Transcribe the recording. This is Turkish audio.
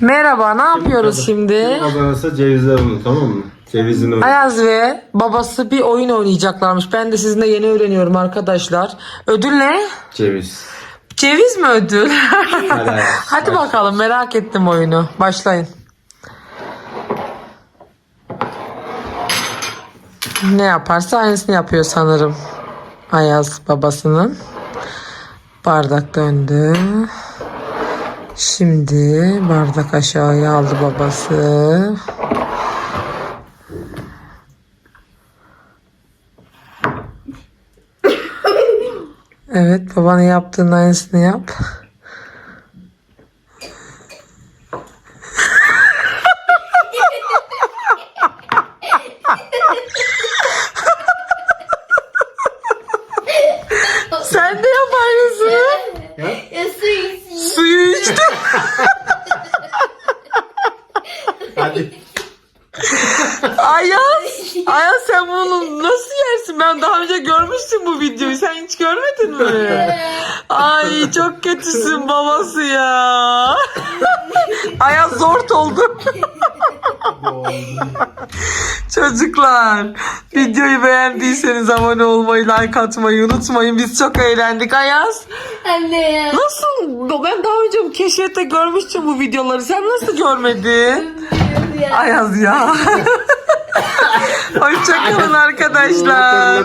Merhaba, ne yapıyoruz şimdi? Kadarsa cevizler onu tamam mı? Cevizini onu. Ayaz ve babası bir oyun oynayacaklarmış. Ben de sizinle yeni öğreniyorum arkadaşlar. Ödül ne? Ceviz. Ceviz mi ödül? Hadi, Ayaz, Hadi bakalım merak ettim oyunu. Başlayın. Ne yaparsa aynısını yapıyor sanırım. Ayaz babasının. Bardak döndü. Şimdi bardak aşağıya aldı babası. Evet babanın yaptığının aynısını yap. Sen de yap aynısını. Ya Hadi. Ayaz. Ayaz sen bunu nasıl yersin? Ben daha önce görmüştüm bu videoyu. Sen hiç görmedin mi? Ay çok kötüsün babası ya. Ayaz zor oldu. Çocuklar videoyu beğendiyseniz abone olmayı, like atmayı unutmayın. Biz çok eğlendik Ayaz. Anne ya. Nasıl? Ben daha önce keşfette görmüştüm bu videoları. Sen nasıl görmedin? Ayaz ya. Hoşçakalın arkadaşlar.